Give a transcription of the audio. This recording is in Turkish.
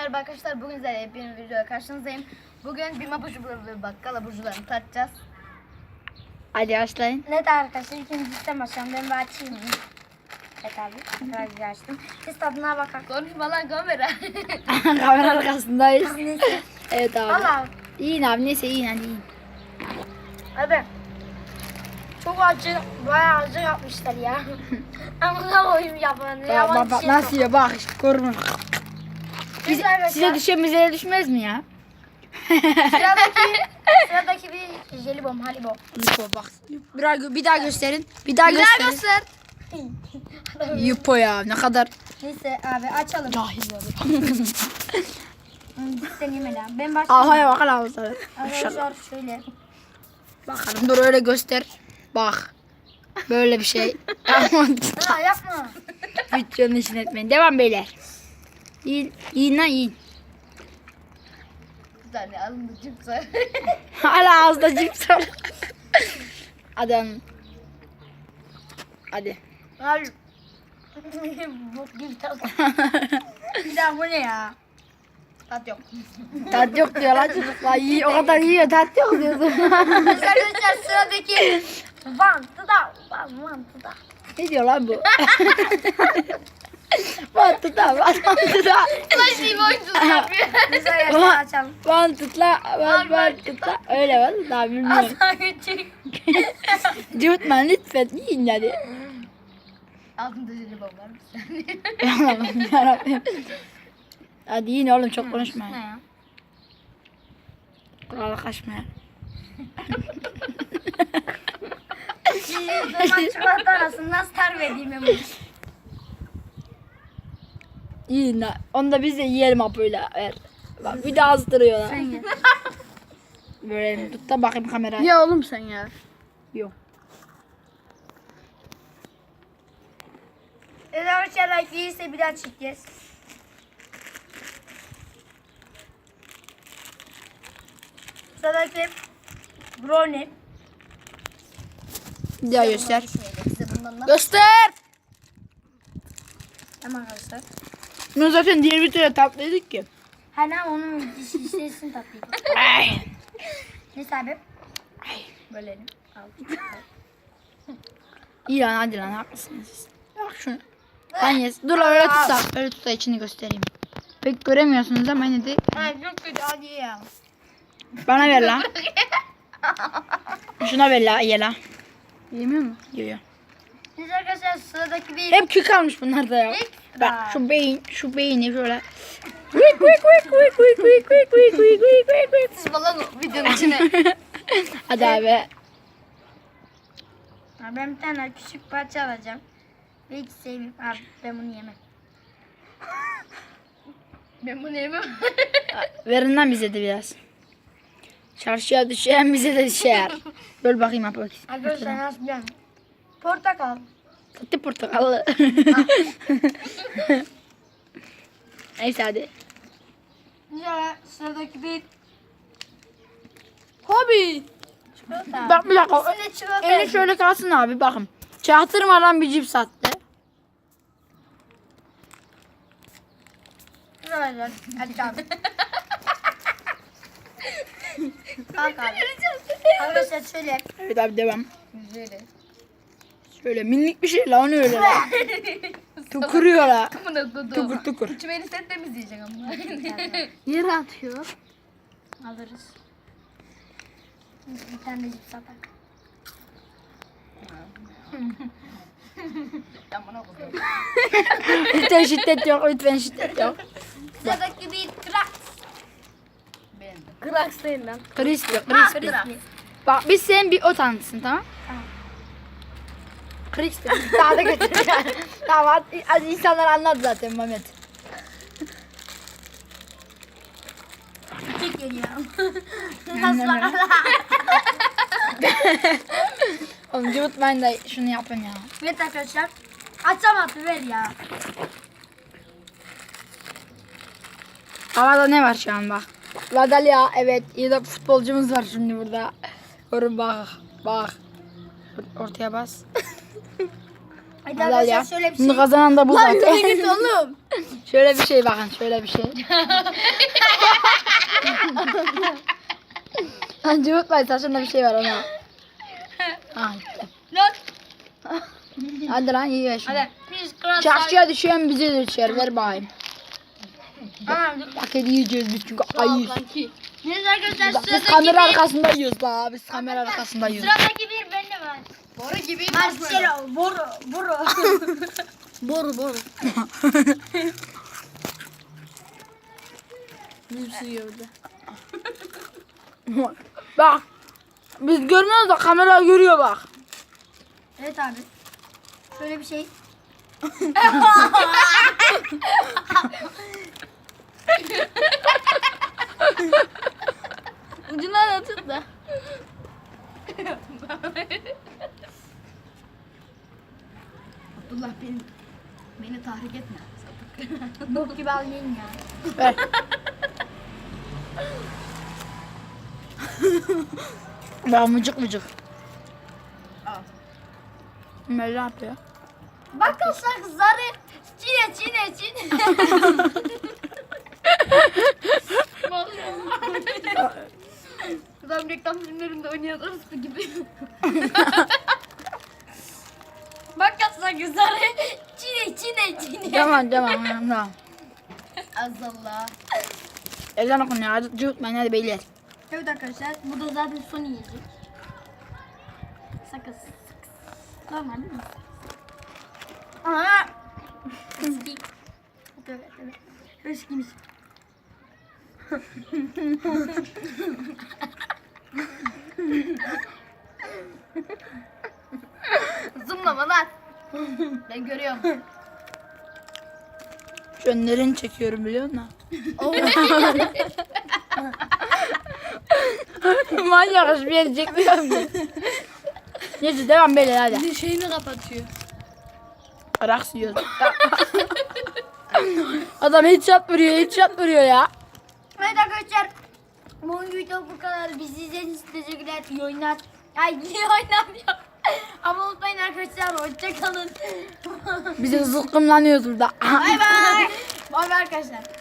merhaba arkadaşlar. Bugün sizlerle yepyeni bir videoya karşınızdayım. Bugün bir abucu ve bakkal abucularını tatacağız. Hadi başlayın. Evet arkadaşlar ikinci sistem açacağım. Ben bir açayım. Evet abi. Biraz bir açtım. Siz tadına bakın. Konuşma lan kamera. Kamera arkasındayız. Neyse. Evet abi. Valla İyin abi neyse iyin hadi iyin. abi. Çok acı. Bayağı acı yapmışlar ya. Amına koyayım yapanı. Bak, Yaman bak, şey nasıl yiyor bak korkma. Biz Size, evet size ya. düşen bize düşmez mi ya? Sıradaki, sıradaki bir jelibon, halibon. Yupo bak. Bir daha, bir daha gösterin. Bir daha gösterin. göster. Yupo ya ne kadar Neyse abi açalım. cahil Biz deneyim lan. Ben başlayayım. Ahaya bakalım abi Arkadaşlar şöyle. Bakalım dur öyle göster. Bak. Böyle bir şey. Aman Aa yapma. videonun içine etmeyin. Devam beyler. Yiyin lan yiyin. Bir tane alındı cips var. Hala ağızda cips var. Hadi hanım. Hadi. Abi. Bok gibi tat. Bir daha bu ne ya? Tat yok. Tat yok diyor lan çocuklar. Yiyor, o kadar yiyor tat yok diyorsun. Arkadaşlar sıradaki Vantıda. Van- Vantıda. ne diyor lan bu? Mantıkla, mantıkla. Şey oyunculuk yapıyor. Arkadaşlar açalım. Mantıkla, mantıkla. Öyle var daha bilmiyorum. Aslan küçük. Cıvıtma lütfen yiyin hadi. Altında jelibon var saniye. Allah'ım yarabbim. Hadi yiyin oğlum çok konuşmayın. Ne ya? Kurala kaçmayın. Şimdi zaman çikolata arasında nasıl tarif edeyim ben? Yiyin lan. Onu da biz de yiyelim hapıyla. Evet. Bak bir de azdırıyorlar. Sen ye. Böyle tut da bakayım kameraya. Ya oğlum sen ya. Yok. Evet arkadaşlar değilse bir daha çekeceğiz. Sıradaki brownie. Bir daha göster. Göster. Tamam arkadaşlar. Bunu zaten diğer tane tatlıydık ki. Hala onun şişesini tatlıydı. Ay. Neyse abi. Bölelim. Al. İyi lan hadi lan haklısınız. Bak şunu. Ben yes. Dur öyle tutsa. Öyle tutsa içini göstereyim. Pek göremiyorsunuz ama yine de Ay çok kötü hadi ya. bana ver la. Şuna ver la ye la. Yemiyor mu? Yiyor. Neyse arkadaşlar sıradaki bir Hep kül kalmış bunlar da ya. Ekstra. Bak şu beyin, şu beyni şöyle. Sıvalan videonun içine. Hadi abi. Abi ben bir tane küçük parça alacağım. Belki seveyim. Abi ben bunu yemem. ben bunu yemem. Verin lan bize de biraz. Çarşıya düşen bize de düşer. Böl bakayım abi. Abi sen nasıl Portakal. Tatlı portakallı. Neyse hadi. Ya sıradaki bir Hobi. çikolata. Bak bir dakika. Çikolata. Eli şöyle kalsın abi bakın. Çaktırmadan bir cips attı. Arkadaşlar hadi abi. Kalk abi. Arkadaşlar şöyle. Evet abi devam. Güzeli. Şöyle minik bir şey la onu öyle la. Tukuruyor la. Amına. Tukur tukur. Üçümeni sen temizleyeceksin ama. Yere atıyor. Alırız. Bir tane de cips atak. Amına kodum. lütfen şiddet yok lütfen şiddet yok. Sıradaki bir krak. Beğendim. Kraks değil lan. Crispy Ah, bırak. Bak biz sen bir o tanısın tamam? Tamam. Crispy. Daha da yani. tamam hadi insanlar anladı zaten Mehmet. Küçük geliyor. Nasıl bakalım? Oğlum cıvıtmayın da şunu yapın ya. Evet arkadaşlar. Açamadı ver ya. Havada ne var şu an bak. Ladalya evet iyi de futbolcumuz var şimdi burada. Görün bak bak. Ortaya bas. Hadi Helal ya. şöyle bir şey. kazanan da bu Lan zaten. yürü git oğlum. şöyle bir şey bakın şöyle bir şey. Lan cıvıtmayın saçında bir şey var ona. Ah, gitti. Lan. Hadi lan iyi ya şunu. Hadi. Biz kral Çarşıya düşen bize düşer ver bakayım. Tamam. Paket yiyeceğiz biz çünkü ayıyız. Neyse arkadaşlar Biz sıradaki kamera bir. arkasında yiyoruz la biz kamera arkasında yiyoruz. Sıradaki bir. Boru gibi. Marshmallow. Boru. Boru. Boru boru. Hepsi yiyordu. bak. Biz görmüyoruz da kamera görüyor bak. evet abi. Şöyle bir şey. Ucundan atın da. Abdullah beni, beni tahrik etme. Bok gibi almayın ya. Ver. Bak mıcık mıcık. Al. Ne yapıyor? Bakın sakızları. Çiğne çiğne çiğne. Adam reklam filmlerinde oynayan orospu gibi. Bakın sakızları. Çiğne çiğne çiğne. Tamam tamam tamam. Azallah. Ezan okunuyor hadi cıvıtmayın hadi beyler. Evet arkadaşlar. Bu da zaten son yiyecek. Sakız. Normal değil mi? Aa. Eski. Evet evet. ben görüyorum. Şu önlerini çekiyorum biliyor musun? Manyak hiçbir yeri çekmiyor mu? Neyse devam beyler hadi. Şeyini kapatıyor. Raks yiyoruz. Adam headshot vuruyor headshot vuruyor ya. Evet arkadaşlar. Bu video bu kadar. Bizi izlediğiniz için teşekkürler. İyi oyunlar. Ay iyi oynamıyor. Ama unutmayın arkadaşlar. Hoşçakalın. Bizi zıkkımlanıyoruz burada. bay bay. Bay bay arkadaşlar.